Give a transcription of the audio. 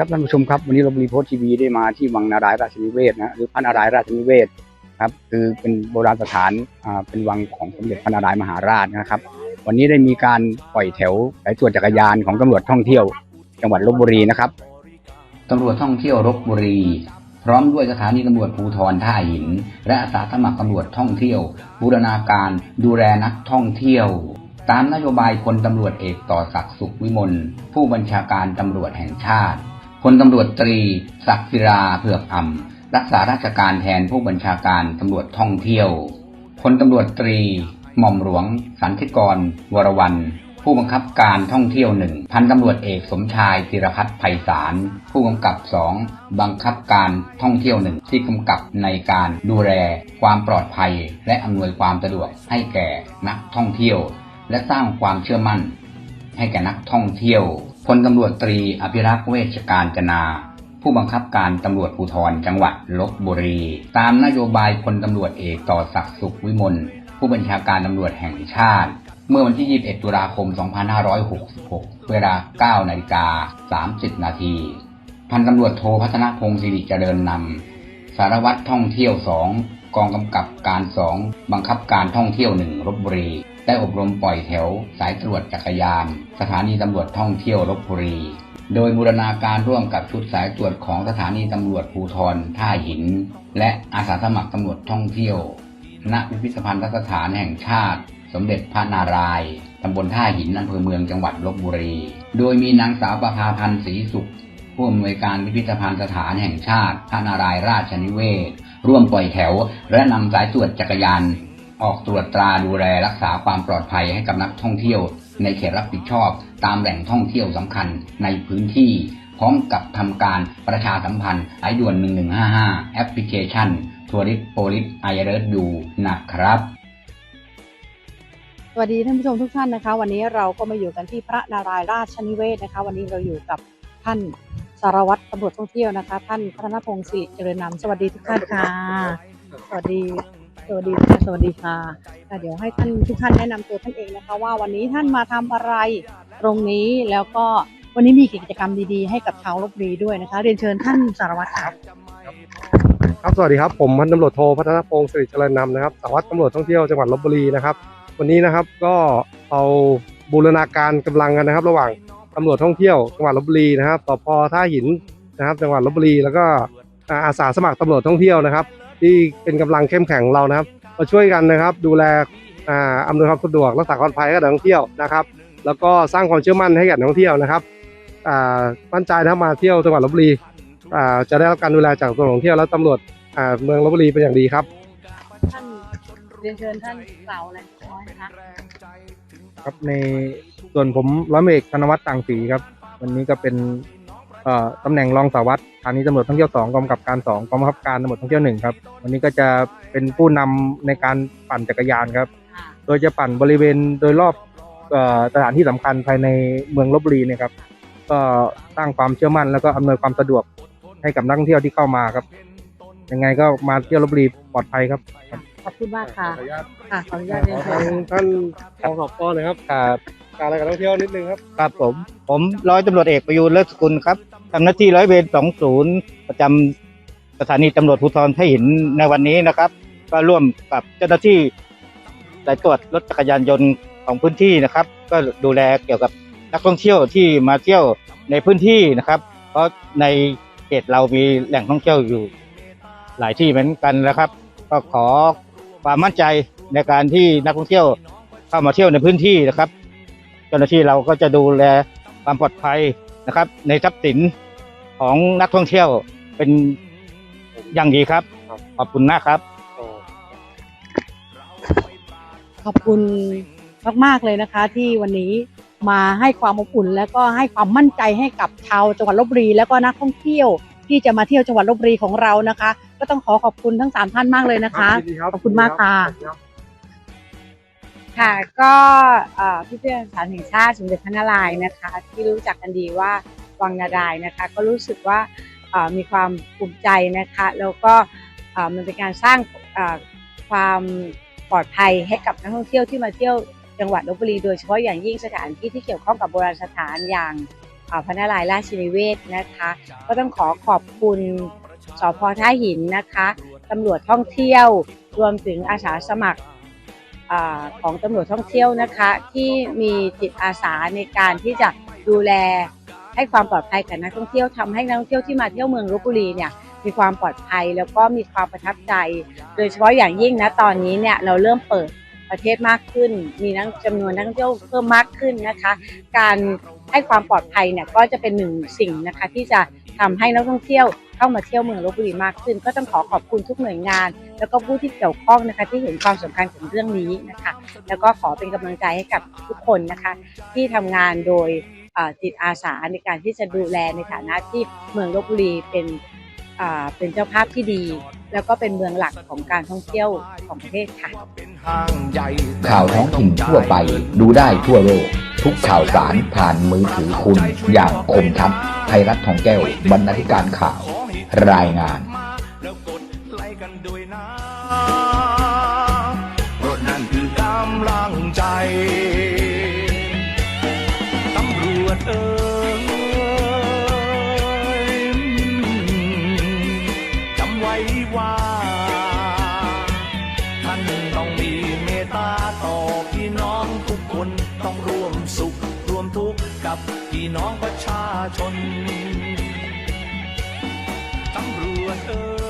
ครับท่านผู้ชมครับวันนี้เราบรีโพสทีวีได้มาที่วังนารายราชนิเวศนะหรือพระนารายราชนิเวศครับคือเป็นโบราณสถานอ่าเป็นวังของสมเด็จพระนารายมหาราชนะครับ วันนี้ได้มีการปล่อยแถวสายตรวจจักรยานของตำรวจท่องเที่ยว จังหวัดลบบุรีนะครับตำรวจท่องเที่ยวลบบุรี พร้อมด้วยสถานีตำรวจภูธรท่าหิน และอาสาสมัครตำรวจท่องเที่ยว บูรณาการดูแลนักท่องเที่ยว ตามนโยบายพลตำรวจเอกต่อศักดิ์สุขวิมลผู้บัญชาการตำรวจแห่งชาติ พลตำรวจตรี ศักดิ์ศิราเผือกอ่ำรักษาราชการแทนผู้บัญชาการตำรวจท่องเที่ยวพลตำรวจตรี หม่อมหลวง สันติกร วรวันผู้บังคับการท่องเที่ยวหนึ่งพันตำรวจเอกสมชายจิรพัฒน์ไพศาลผู้กำกับสองบังคับการท่องเที่ยวหนึ่งที่กำกับในการดูแลความปลอดภัย และอำนวยความสะดวกให้แก่นักท่องเที่ยว และสร้างความเชื่อมั่น ให้แก่นักท่องเที่ยว พลตำรวจตรีอภิรักษ์เวชการจนา ผู้บังคับการตำรวจภูธรจังหวัดลบบุรี ตามนโยบายพลตำรวจเอกต่อศักดิ์สุขวิมลผู้บัญชาการตำรวจแห่งชาติ เมื่อวันที่ 21 ตุลาคม 2566 เวลา 9 นาฬิกา 30 นาที พันตำรวจโทพัฒนพงศ์สิริเจริญนำ สารวัตรท่องเที่ยว 2 กองกำกับการ 2 บังคับการท่องเที่ยว1ลบบุรี ได้อบรมปล่อยแถว สายตรวจจักรยาน สถานีตำรวจท่องเที่ยวลบบุรี โดยบูรณาการร่วมกับชุดสายตรวจของสถานีตำรวจภูธรท่าหิน และอาสาสมัครตำรวจท่องเที่ยว ณ พิพิธภัณฑสถานแห่งชาติ สมเด็จพระนารายณ์ตำบลท่าหินอำเภอเมืองจังหวัดลบบุรี โดยมีนางสาวประภาพันธ์ศรีสุขผู้อำนวยการพิพิธภัณฑสถานแห่งชาติพระนารายณ์ราชนิเวศ ร่วมปล่อยแถว และนำสายตรวจจักรยาน ออกตรวจตราดูแลรักษาความปลอดภัยให้กับนักท่องเที่ยว ในเขตรับผิดชอบ ตามแหล่งท่องเที่ยวสำคัญในพื้นที่ พร้อมกับทำการประชาสัมพันธ์สายด่วน 1155 แอปพลิเคชันทัวริสโปลิสไอเรสดูนะครับสวัสดีท่านผู้ชมทุกท่านนะคะ วันนี้เราก็มาอยู่กันที่พระนารายณ์ราชนิเวศนะคะ วันนี้เราอยู่กับท่านสารวัตรตำรวจท่องเที่ยวนะคะ ท่านพัฒนพงศ์สิริเจริญนำสวัสดีทุกท่านค่ะ สวัสดี สวัสดีค่ะสวัสดีค่ะคะเดี๋ยวให้ท่านทุกท่านแนะนำตัวท่านเองนะคะ ว่าวันนี้ท่านมาทำอะไรตรงนี้แล้วก็วันนี้มีกิจกรรมดีๆให้กับชาวลบบุรีด้วยนะคะ เรียนเชิญท่านสารวัตรครับครับสวัสดีครับผมพันตำรวจโทพัฒนพงศ์สิริเจริญนำนะครับสารวัตรตำรวจท่องเที่ยวจังหวัดลบบุรีนะครับ วันนี้นะครับก็เอาบูรณาการกำลังกันนะครับ ระหว่างตำรวจท่องเที่ยวจังหวัดลบบุรีนะครับสพท่าหินนะครับ จังหวัดลบบุรีแล้วก็อาสาสมัครตำรวจท่องเที่ยวนะครับ ที่เป็นกำลังเข้มแข็งของเรานะครับมาช่วยกันนะครับ ดูแลอ่าอำนวยความสะดวกรักษาความปลอดภัยให้กับนักท่องเที่ยวนะครับ แล้วก็สร้างความเชื่อมั่นให้กับนักท่องเที่ยวนะครับอ่ามั่นใจนะครับมาเที่ยวจังหวัดลบบุรีอ่าจะได้รับการดูแลจากตำรวจท่องเที่ยวและตำรวจอ่าเมืองลบบุรีเป็นอย่างดีครับท่านเรียนเชิญท่านกล่าวอะไรขอให้นะคะครับในส่วนผมร้อยเอกธนวัฒน์ต่างศรีครับ วันนี้ก็เป็นเอ่อ ตำแหน่งรองสารวัตรสถานีตำรวจท่องเที่ยวสองกองกำกับการสองกองบังคับการตำรวจท่องเที่ยวหนึ่งครับ วันนี้ก็จะเป็นผู้นำในการปั่นจักรยานครับค่ะโดยจะปั่นบริเวณโดยรอบเอ่อสถานที่สำคัญภายในเมืองลบบุรีเนะครับ ก็สร้างความเชื่อมั่นแล้วก็อำนวยความสะดวกให้กับนักท่องเที่ยวที่เข้ามาครับ ยังไงก็มาเที่ยวลบบุรีปลอดภัยครับ ขอบคุณมากค่ะขออนุญาตค่ะขออนุญาตเรียนขอเชิทางญท่านรองสอบกรนะครับครับ การอะไรกับนักท่องเที่ยวนิดนึงครับ ครับผม ผมร้อยตำรวจเอกประยูรเลิศสกุลครับทำหน้าที่ร้อยเวรสองศูนย์ประจำสถานีตำรวจภูธรท่าหินในวันนี้นะครับ ก็ร่วมกับเจ้าหน้าที่สายตรวจรถจักรยานยนต์ของพื้นที่นะครับ ก็ดูแลเกี่ยวกับนักท่องเที่ยวที่มาเที่ยวในพื้นที่นะครับ เพราะในเขตเรามีแหล่งท่องเที่ยวอยู่ หลายที่เหมือนกันนะครับ ก็ขอความมั่นใจในการที่นักท่องเที่ยวเข้ามาเที่ยวในพื้นที่นะครับ เจ้าหน้าที่เราก็จะดูแลความปลอดภัยนะครับ ในทรัพย์สินของนักท่องเที่ยวเป็นอย่างดีครับ ขอบคุณมากครับ ขอบคุณมาก ๆ เลยนะคะ ที่วันนี้มาให้ความอบอุ่น และก็ให้ความมั่นใจให้กับชาวจังหวัดลบบุรี แล้วก็นักท่องเที่ยว ที่จะมาเที่ยวจังหวัดลบบุรีของเรานะคะ ก็ต้องขอขอบคุณทั้งสามท่านมากเลยนะคะยินดีรับขอบคุณมากค่ะยินดีรับ ค่ะก็เอ่อพิพิธภัณฑ์แห่งชาติสมเด็จพระนารายณ์นะคะ ที่รู้จักกันดีว่าวังนารายณ์นะคะ ก็รู้สึกว่ามีความภูมิใจนะคะ แล้วก็มันเป็นการสร้างความปลอดภัยให้กับนักท่องเที่ยวที่มาเที่ยวจังหวัดลบบุรีโดยเฉพาะอย่างยิ่งสถานที่ที่เกี่ยวข้องกับโบราณสถานอย่างพระนารายณ์ราชินิเวศนะคะ ก็ต้องขอขอบคุณสพท่าหินนะคะตำรวจท่องเที่ยว รวมถึงอาสาสมัคร ของตำรวจท่องเที่ยวนะคะ ที่มีจิตอาสาในการที่จะดูแลให้ความปลอดภัยกับนักท่องเที่ยวทำให้นักท่องเที่ยวที่มาเที่ยวเมืองลบบุรีเนี่ยมีความปลอดภัยแล้วก็มีความประทับใจ โดยเฉพาะอย่างยิ่งนะตอนนี้เนี่ยเราเริ่มเปิดประเทศมากขึ้น มีนักจำนวนนักท่องเที่ยวเพิ่มมากขึ้นนะคะ การให้ความปลอดภัยเนี่ยก็จะเป็นหนึ่งสิ่งนะคะที่จะ ทำให้นักท่องเที่ยวเข้ามาเที่ยวเมืองลบบุรีมากขึ้น ก็ต้องขอขอบคุณทุกหน่วยงาน แล้วก็ผู้ที่เกี่ยวข้องนะคะที่เห็นความสำคัญของเรื่องนี้นะคะ แล้วก็ขอเป็นกำลังใจให้กับทุกคนนะคะ ที่ทำงานโดยจิตอาสาในการที่จะดูแลในฐานะที่เมืองลบบุรีเป็นเป็นเจ้าภาพที่ดี แล้วก็เป็นเมืองหลักของการท่องเที่ยวของประเทศค่ะ ข่าวท้องถิ่นทั่วไปดูได้ทั่วโลก ทุกข่าวสารผ่านมือถือคุณอย่างคมชัด ไทยรัฐทองแก้วบรรณาธิการข่าวรายงาน กับพี่น้องประชาชนตำรวจเอ่